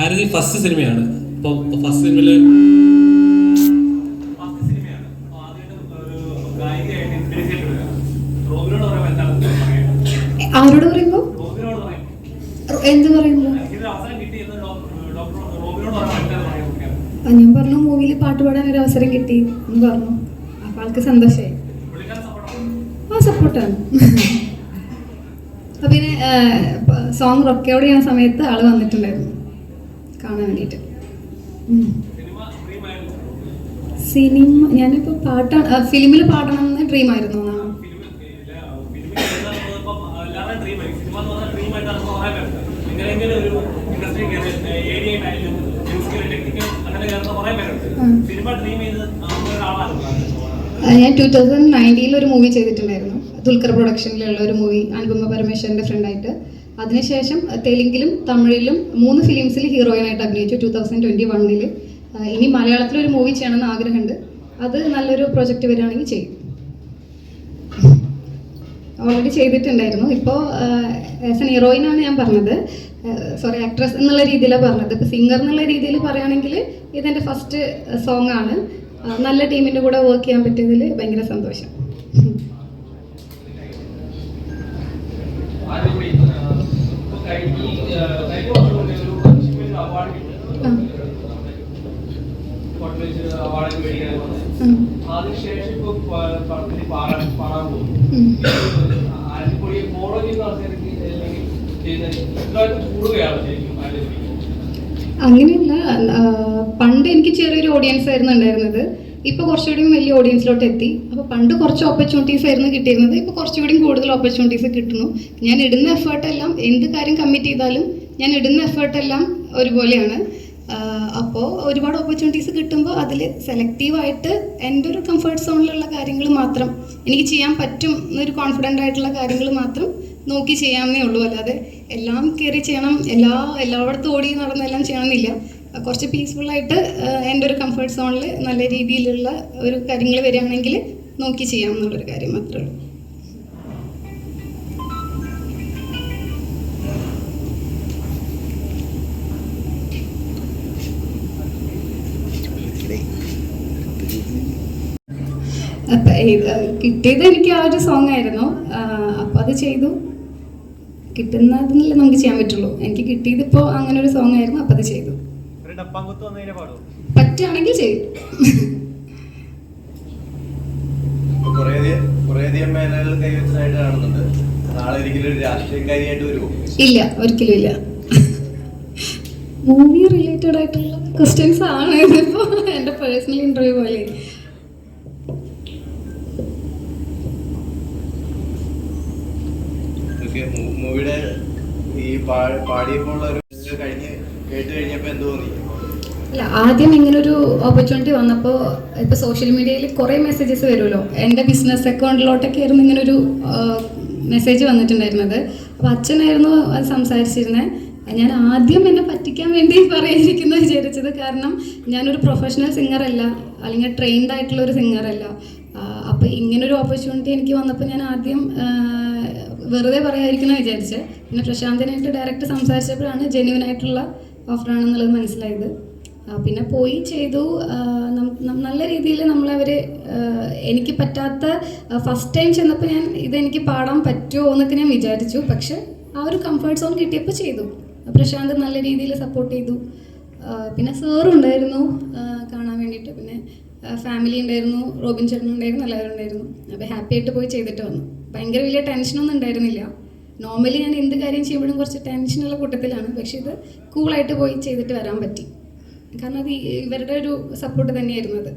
ആരതി first സിനിമയാണ് അപ്പോൾ first സിനിമയിൽ ആരോട് പറയുമ്പോ? എന്ത് പറയുമ്പോ? ഞാൻ പറഞ്ഞു മൂവിയിൽ പാട്ട് പാടാൻ ഒരു അവസരം കിട്ടി എന്ന് പറഞ്ഞു. അപ്പൊ ആൾക്ക് സന്തോഷമായി ആ സപ്പോർട്ടാണ് അപ്പം പിന്നെ സോങ് റൊക്കയോട് ചെയ്യുന്ന സമയത്ത് ആൾ വന്നിട്ടുണ്ടായിരുന്നു. കാണാൻ വേണ്ടിയിട്ട്. സിനിമ ഞാനിപ്പോ പാട്ടാണ് ഫിലിമിൽ പാടണം എന്ന് ഡ്രീം ആയിരുന്നു ഞാൻ ടൂ തൗസൻഡ് നയന്റീനിൽ ഒരു മൂവി ചെയ്തിട്ടുണ്ടായിരുന്നു. ദുൽഖർ പ്രൊഡക്ഷനിലുള്ള ഒരു മൂവി അനുപമ പരമേശ്വരന്റെ ഫ്രണ്ടായിട്ട് അതിനുശേഷം തെലുങ്കിലും തമിഴിലും മൂന്ന് ഫിലിംസിൽ ഹീറോയിനായിട്ട് അഭിനയിച്ചു ടൂ തൗസൻഡ് ട്വന്റി വണ്ണിൽ ഇനി മലയാളത്തിൽ ഒരു മൂവി ചെയ്യണമെന്ന് ആഗ്രഹമുണ്ട്. അത് നല്ലൊരു പ്രൊജക്റ്റ് വരികയാണെങ്കിൽ ചെയ്യും. ഓൾറെഡി ചെയ്തിട്ടുണ്ടായിരുന്നു. ഇപ്പോൾ ആസ് എൻ ഹീറോയിനാണ് ഞാൻ പറഞ്ഞത്. സോറി ആക്ട്രസ് എന്നുള്ള രീതിയിലാണ് പറഞ്ഞത്. ഇപ്പോൾ സിംഗർ എന്നുള്ള രീതിയിൽ പറയുകയാണെങ്കിൽ ഇതെന്റെ ഫസ്റ്റ് സോങ് ആണ്. നല്ല ടീമിന്റെ കൂടെ വർക്ക് ചെയ്യാൻ പറ്റിയതിൽ ഭയങ്കര സന്തോഷം ആദ്യമായി ഇപ്പൊ കഴിഞ്ഞ കഴിഞ്ഞ വർഷം കൊണ്ട് ഒരു മുനിസിപ്പൽ അവാർഡ് കിട്ടി ആ, കോട്ടേജ് അവാർഡ് മേടിക്കാൻ ഉം, അങ്ങനെയല്ല പണ്ട് എനിക്ക് ചെറിയൊരു ഓഡിയൻസ് ആയിരുന്നു ഉണ്ടായിരുന്നത്. ഇപ്പൊ കുറച്ചുകൂടി വലിയ ഓഡിയൻസിലോട്ട് എത്തി പണ്ട് കുറച്ച് ഓപ്പർച്യൂണിറ്റീസ് ആയിരുന്നു കിട്ടിയിരുന്നത്. ഇപ്പോൾ കുറച്ചുകൂടി കൂടുതൽ ഓപ്പർച്യൂണിറ്റീസ് കിട്ടുന്നു. ഞാൻ ഇടുന്ന എഫേർട്ടെല്ലാം എന്ത് കാര്യം കമ്മിറ്റ് ചെയ്താലും ഞാൻ ഇടുന്ന എഫേർട്ടെല്ലാം ഒരുപോലെയാണ്. അപ്പോൾ ഒരുപാട് ഓപ്പർച്യൂണിറ്റീസ് കിട്ടുമ്പോൾ അതിൽ സെലക്റ്റീവായിട്ട് എന്റെ ഒരു കംഫർട്ട് സോണിലുള്ള കാര്യങ്ങൾ മാത്രം എനിക്ക് ചെയ്യാൻ പറ്റും എന്നൊരു കോൺഫിഡന്റ് ആയിട്ടുള്ള കാര്യങ്ങൾ മാത്രം നോക്കി ചെയ്യാമെന്നേ ഉള്ളൂ. അല്ലാതെ എല്ലാം കയറി ചെയ്യണം എല്ലാ എല്ലായിടത്തും ഓടി നടന്നെല്ലാം ചെയ്യണമെന്നില്ല. കുറച്ച് പീസ്ഫുള്ളായിട്ട് എന്റെ ഒരു കംഫർട്ട് സോണിൽ നല്ല രീതിയിലുള്ള ഒരു കാര്യങ്ങൾ വരികയാണെങ്കിൽ നോക്കി ചെയ്യാം എന്നുള്ളൊരു കാര്യം മാത്രമേ ഉള്ളൂ. അപ്പം ഇത് കിട്ടിയത് എനിക്ക് ആ ഒരു സോങ് ആയിരുന്നു. അപ്പോൾ അത് ചെയ്തു. കിട്ടുന്നതിനല്ലേ നമുക്ക് ചെയ്യാൻ പറ്റുള്ളൂ. എനിക്ക് കിട്ടിയത് ഇപ്പോ അങ്ങനെ ഒരു സോങ് ആയിരുന്നു അപ്പോൾ അത് ചെയ്തു. പറ്റുകയാണെങ്കിൽ ചെയ്തു ഇല്ല ഒരിക്കലും ഇല്ല. മൂവി റിലേറ്റഡ് ആയിട്ടുള്ള ക്വസ്റ്റ്യൻസ് ആണ് ഇതിപ്പോ. എന്റെ പേഴ്സണൽ ഇന്റർവ്യൂ പോലെ. മൂവിയുടെ ഈ പാടിയപ്പോൾ കഴിഞ്ഞ് കേട്ട് കഴിഞ്ഞപ്പോ എന്ത് തോന്നി. അല്ല ആദ്യം ഇങ്ങനൊരു ഓപ്പർച്യൂണിറ്റി വന്നപ്പോൾ ഇപ്പോൾ സോഷ്യൽ മീഡിയയിൽ കുറേ മെസ്സേജസ് വരുമല്ലോ. എന്റെ ബിസിനസ് അക്കൗണ്ടിലോട്ടൊക്കെ ആയിരുന്നു ഇങ്ങനൊരു മെസ്സേജ് വന്നിട്ടുണ്ടായിരുന്നത്. അപ്പോൾ അച്ഛനായിരുന്നു അത് സംസാരിച്ചിരുന്നത് ഞാൻ ആദ്യം എന്നെ പറ്റിക്കാൻ വേണ്ടി പറയാതിരിക്കുന്ന വിചാരിച്ചത് കാരണം ഞാനൊരു പ്രൊഫഷണൽ സിംഗർ അല്ല അല്ലെങ്കിൽ ട്രെയിൻഡ് ആയിട്ടുള്ള ഒരു സിംഗർ അല്ല. അപ്പോൾ ഇങ്ങനൊരു ഓപ്പർച്യൂണിറ്റി എനിക്ക് വന്നപ്പോൾ ഞാൻ ആദ്യം വെറുതെ പറയാതിരിക്കുന്ന വിചാരിച്ച്. പിന്നെ പ്രശാന്തനായിട്ട് ഡയറക്റ്റ് സംസാരിച്ചപ്പോഴാണ് ജെന്യൂൻ ആയിട്ടുള്ള ഓഫറാണെന്നുള്ളത് മനസ്സിലായത്. പിന്നെ പോയി ചെയ്തു. നല്ല രീതിയിൽ നമ്മളവർ എനിക്ക് പറ്റാത്ത ഫസ്റ്റ് ടൈം ചെന്നപ്പോൾ ഞാൻ ഇതെനിക്ക് പാടാൻ പറ്റുമോ എന്നൊക്കെ ഞാൻ വിചാരിച്ചു. പക്ഷെ ആ ഒരു കംഫർട്ട് സോൺ കിട്ടിയപ്പോൾ ചെയ്തു. പ്രശാന്ത് നല്ല രീതിയിൽ സപ്പോർട്ട് ചെയ്തു. പിന്നെ സാറും ഉണ്ടായിരുന്നു കാണാൻ വേണ്ടിയിട്ട്. പിന്നെ ഫാമിലി ഉണ്ടായിരുന്നു റോബിൻ ചേട്ടൻ ഉണ്ടായിരുന്നു എല്ലാവരും ഉണ്ടായിരുന്നു. അപ്പോൾ ഹാപ്പി ആയിട്ട് പോയി ചെയ്തിട്ട് വന്നു. ഭയങ്കര വലിയ ടെൻഷനൊന്നും ഉണ്ടായിരുന്നില്ല. നോർമലി ഞാൻ എന്ത് കാര്യം ചെയ്യുമ്പോഴും കുറച്ച് ടെൻഷനുള്ള കൂട്ടത്തിലാണ്. പക്ഷെ ഇത് കൂളായിട്ട് പോയി ചെയ്തിട്ട് വരാൻ പറ്റി. കാരണം അത് ഇവരുടെ ഒരു സപ്പോർട്ട് തന്നെയായിരുന്നു അത്.